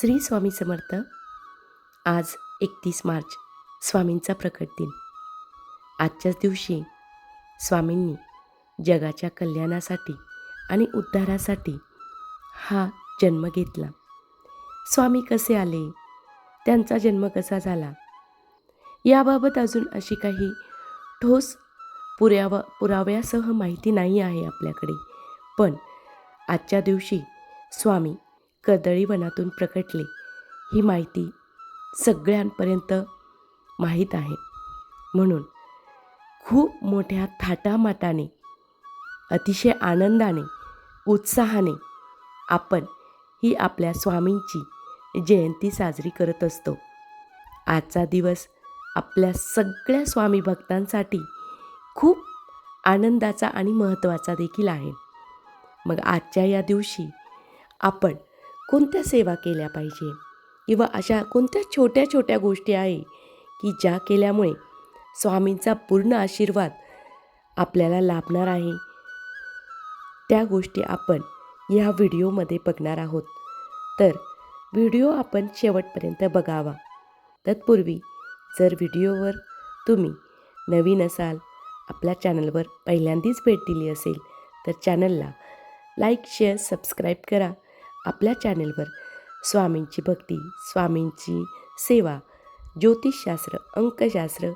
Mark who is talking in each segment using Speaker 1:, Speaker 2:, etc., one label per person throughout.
Speaker 1: श्री स्वामी समर्थ. आज एकतीस मार्च स्वामींचा प्रकट दिन. आजच्याच दिवशी स्वामींनी जगाच्या कल्याणासाठी आणि उद्धारासाठी हा जन्म घेतला. स्वामी कसे आले? त्यांचा जन्म कसा झाला? याबाबत अजून अशी काही ठोस पुरावा पुराव्यासह माहिती नाही आहे आपल्याकडे. पण आजच्या दिवशी स्वामी कदळीवनातून प्रकटले. ही माहिती सगळ्यांपर्यंत माहीत आहे. म्हणून खूप मोठ्या थाटामाटाने अतिशय आनंदाने उत्साहाने आपण ही आपल्या स्वामींची जयंती साजरी करत असतो. आजचा दिवस आपल्या सगळ्या स्वामी भक्तांसाठी खूप आनंदाचा आणि महत्त्वाचा देखील आहे. मग आजच्या या दिवशी आपण कोणत्या सेवा केल्या पाहिजे? किंवा अशा कोणत्या छोट्या छोट्या गोष्टी आहे की ज्या केल्यामुळे स्वामींचा पूर्ण आशीर्वाद आपल्याला लाभणार आहे? त्या गोष्टी आपण या व्हिडिओमध्ये बघणार आहोत. तर व्हिडिओ आपण शेवटपर्यंत बघावा. तत्पूर्वी जर व्हिडिओवर तुम्ही नवीन असाल आपल्या चॅनलवर पहिल्यांदाच भेट दिली असेल तर चॅनलला लाईक शेअर सबस्क्राईब करा. आपल्या चॅनलवर. स्वामींची भक्ती स्वामींची सेवा ज्योतिषशास्त्र अंकशास्त्र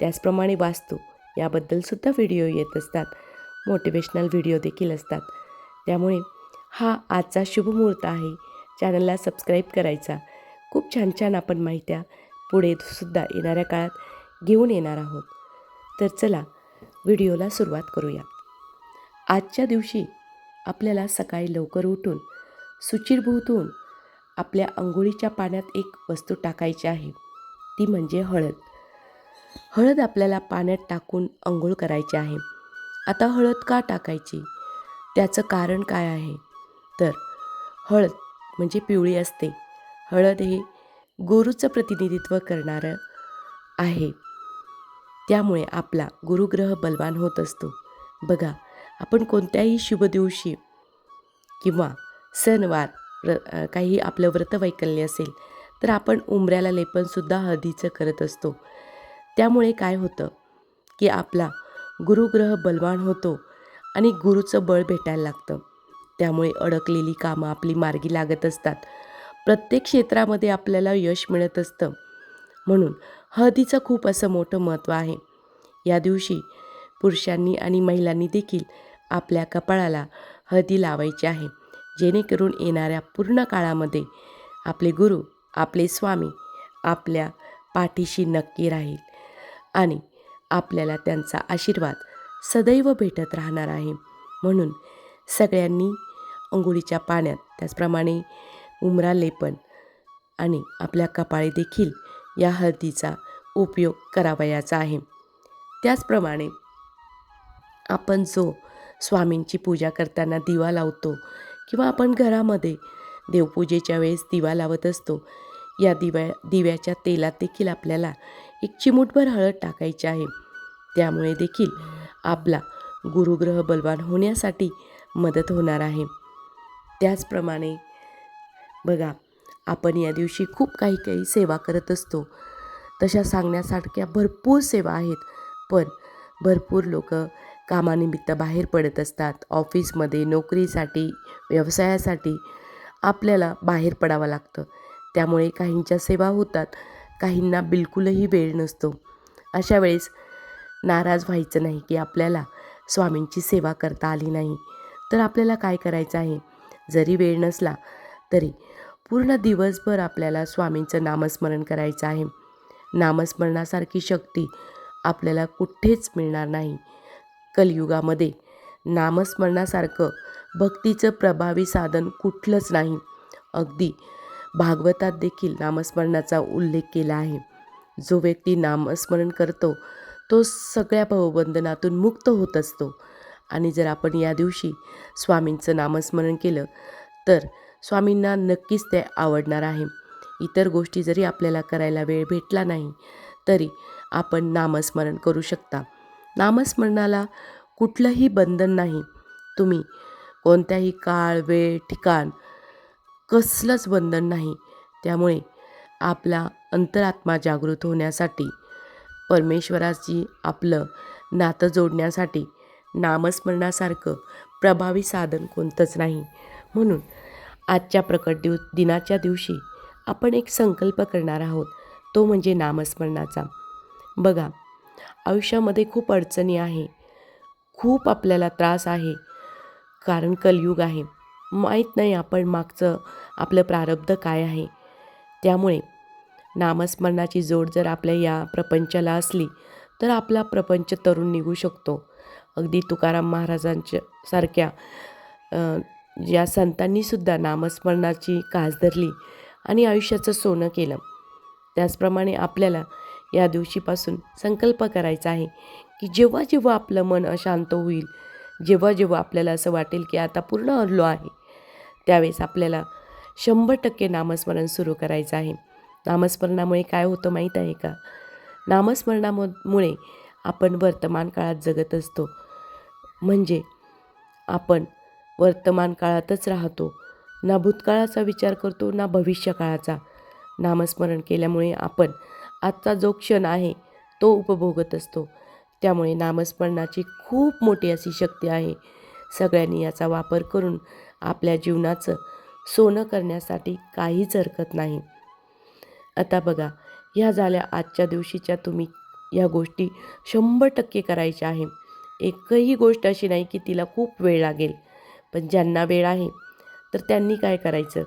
Speaker 1: त्याचप्रमाणे वास्तू याबद्दलसुद्धा व्हिडिओ येत असतात. मोटिवेशनल व्हिडिओ देखील असतात. त्यामुळे हा आजचा शुभमुहूर्त आहे. चॅनलला सबस्क्राईब करायचा. खूप छान छान आपण माहित्या पुढे सुद्धा येणाऱ्या काळात घेऊन येणार आहोत. तर चला व्हिडिओला सुरुवात करूया. आजच्या दिवशी आपल्याला सकाळी लवकर उठून सुचिरभूतून आपल्या अंघोळीच्या पाण्यात एक वस्तू टाकायची आहे. ती म्हणजे हळद. हळद आपल्याला पाण्यात टाकून आंघोळ करायची आहे. आता हळद का टाकायची? त्याचं कारण काय आहे? तर हळद म्हणजे पिवळी असते. हळद हे गुरुचं प्रतिनिधित्व करणारं आहे. त्यामुळे आपला गुरुग्रह बलवान होत असतो. बघा आपण कोणत्याही शुभ दिवशी किंवा सणवार व्र काही आपलं व्रतवैकल्य असेल तर आपण उंबऱ्याला लेपनसुद्धा हळदीचं करत असतो. त्यामुळे काय होतं की आपला गुरुग्रह बलवान होतो आणि गुरुचं बळ भेटायला लागतं. त्यामुळे अडकलेली कामं आपली मार्गी लागत असतात. प्रत्येक क्षेत्रामध्ये आपल्याला यश मिळत असतं. म्हणून हळदीचं खूप असं मोठं महत्त्व आहे. या दिवशी पुरुषांनी आणि महिलांनी देखील आपल्या कपाळाला हळदी लावायची आहे. जेणेकरून येणाऱ्या पूर्ण काळामध्ये आपले गुरु आपले स्वामी आपल्या पाठीशी नक्की राहील आणि आपल्याला त्यांचा आशीर्वाद सदैव भेटत राहणार आहे. म्हणून सगळ्यांनी अंघोळीच्या पाण्यात त्याचप्रमाणे उमरा लेपन आणि आपल्या कपाळी देखील या हळदीचा उपयोग करावयाचा आहे. त्याचप्रमाणे आपण जो स्वामींची पूजा करताना दिवा लावतो किंवा आपण घरामध्ये देवपूजेच्या वेळेस दिवा लावत असतो या दिव्या दिव्याच्या तेलात देखील आपल्याला एक चिमूटभर हळद टाकायची आहे. त्यामुळे देखील आपला गुरुग्रह बलवान होण्यासाठी मदत होणार आहे. त्याचप्रमाणे बघा आपण या दिवशी खूप काही काही सेवा करत असतो. तशा सांगण्यासारख्या भरपूर सेवा आहेत पण भरपूर लोक कामानिमित्त बाहेर पडत असतात. ऑफिसमध्ये नोकरीसाठी व्यवसायासाठी आपल्याला बाहेर पडावं लागतं. त्यामुळे काहींच्या सेवा होतात काहींना बिलकुलही वेळ नसतो. अशा वेळेस नाराज व्हायचं नाही की आपल्याला स्वामींची सेवा करता आली नाही. तर आपल्याला काय करायचं आहे? जरी वेळ नसला तरी पूर्ण दिवसभर आपल्याला स्वामींचं नामस्मरण करायचं आहे. नामस्मरणासारखी शक्ती आपल्याला कुठेच मिळणार नाही. कलियुगामध्ये. नामस्मरणासारखं भक्तीचं प्रभावी साधन कुठलंच नाही. अगदी भागवतात देखील नामस्मरणाचा उल्लेख केला आहे. जो व्यक्ती नामस्मरण करतो तो सगळ्या भवबंधनातून मुक्त होत असतो. आणि जर आपण या दिवशी स्वामींचं नामस्मरण केलं तर स्वामींना नक्कीच ते आवडणार आहे. इतर गोष्टी जरी आपल्याला करायला वेळ भेटला नाही तरी आपण नामस्मरण करू शकता. नामस्मरणाला कुठलंही बंधन नाही. तुम्ही कोणत्याही काळ वेळ ठिकाण कसलंच बंधन नाही. त्यामुळे आपला अंतरात्मा जागृत होण्यासाठी परमेश्वराची आपलं नातं जोडण्यासाठी नामस्मरणासारखं प्रभावी साधन कोणतंच नाही. म्हणून आजच्या प्रकट दिव दिनाच्या दिवशी आपण एक संकल्प करणार आहोत. तो म्हणजे नामस्मरणाचा. बघा आयुष्यामध्ये खूप अडचणी आहे. खूप आपल्याला त्रास आहे. कारण कलयुग आहे. माहीत नाही आपण मागचं आपलं प्रारब्ध काय आहे. त्यामुळे नामस्मरणाची जोड जर आपल्या या प्रपंचाला असली तर आपला प्रपंच तरुण निघू शकतो. अगदी तुकाराम महाराजांच्या सारख्या या संतांनीसुद्धा नामस्मरणाची कास धरली आणि आयुष्याचं सोनं केलं. त्याचप्रमाणे आपल्याला या दिवशीपासून संकल्प करायचा आहे की जेव्हा जेव्हा आपलं मन अशांत होईल जेव्हा जेव्हा आपल्याला असं वाटेल की आता पूर्ण हरलो आहे त्यावेळेस आपल्याला शंभर टक्के नामस्मरण सुरू करायचं आहे. नामस्मरणामुळे काय होतं माहीत आहे का? नामस्मरणामुळे आपण वर्तमान काळात जगत असतो. म्हणजे आपण वर्तमान काळातच राहतो. ना भूतकाळाचा विचार करतो ना भविष्य काळाचा नामस्मरण केल्यामुळे आपण आजचा जो क्षण आहे तो उपभोगत असतो. त्यामुळे नामस्मरणाची खूप मोठी अशी शक्ती आहे. सगळ्यांनी याचा वापर करून आपल्या जीवनाचं सोनं करण्यासाठी काहीच हरकत नाही. आता बघा ह्या झाल्या आजच्या दिवशीच्या तुम्ही या गोष्टी शंभर टक्के करायच्या आहे. एकही गोष्ट अशी नाही की तिला खूप वेळ लागेल. पण ज्यांना वेळ आहे तर त्यांनी काय करायचं?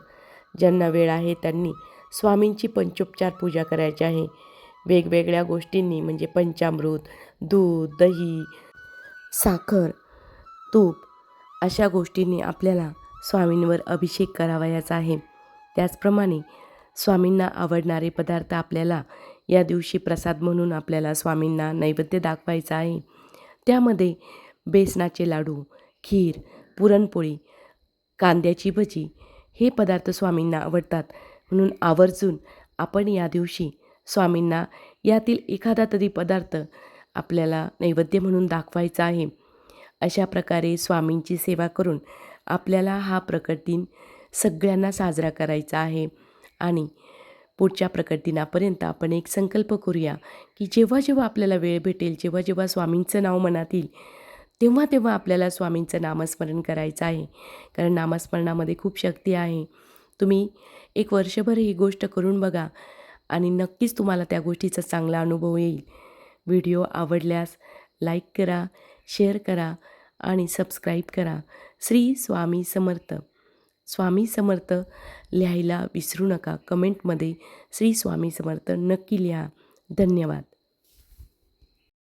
Speaker 1: ज्यांना वेळ आहे त्यांनी स्वामींची पंचोपचार पूजा करायची आहे. वेगवेगळ्या गोष्टींनी म्हणजे पंचामृत दूध दही साखर तूप अशा गोष्टींनी आपल्याला स्वामींवर अभिषेक करावयाचा आहे. त्याचप्रमाणे स्वामींना आवडणारे पदार्थ आपल्याला या दिवशी प्रसाद म्हणून आपल्याला स्वामींना नैवेद्य दाखवायचा आहे. त्यामध्ये बेसनाचे लाडू खीर पुरणपोळी कांद्याची भजी हे पदार्थ स्वामींना आवडतात. म्हणून आवर्जून आपण या दिवशी स्वामींना यातील एखादा तरी पदार्थ आपल्याला नैवेद्य म्हणून दाखवायचा आहे. अशा प्रकारे स्वामींची सेवा करून आपल्याला हा प्रकट दिन सगळ्यांना साजरा करायचा आहे. आणि पुढच्या प्रकट दिनापर्यंत आपण एक संकल्प करूया की जेव्हा जेव्हा आपल्याला वेळ भेटेल जेव्हा जेव्हा स्वामींचं नाव मनात येईल तेव्हा तेव्हा आपल्याला स्वामींचं नामस्मरण करायचं आहे. कारण नामस्मरणामध्ये खूप शक्ती आहे. तुम्ही एक वर्षभर ही गोष्ट करून बघा आणि नक्कीच तुम्हाला त्या गोष्टीचा चांगला अनुभव येईल. व्हिडिओ आवडल्यास लाईक करा शेअर करा आणि सबस्क्राईब करा. श्री स्वामी समर्थ. स्वामी समर्थ लिहायला विसरू नका. कमेंटमध्ये श्री स्वामी समर्थ नक्की लिहा. धन्यवाद.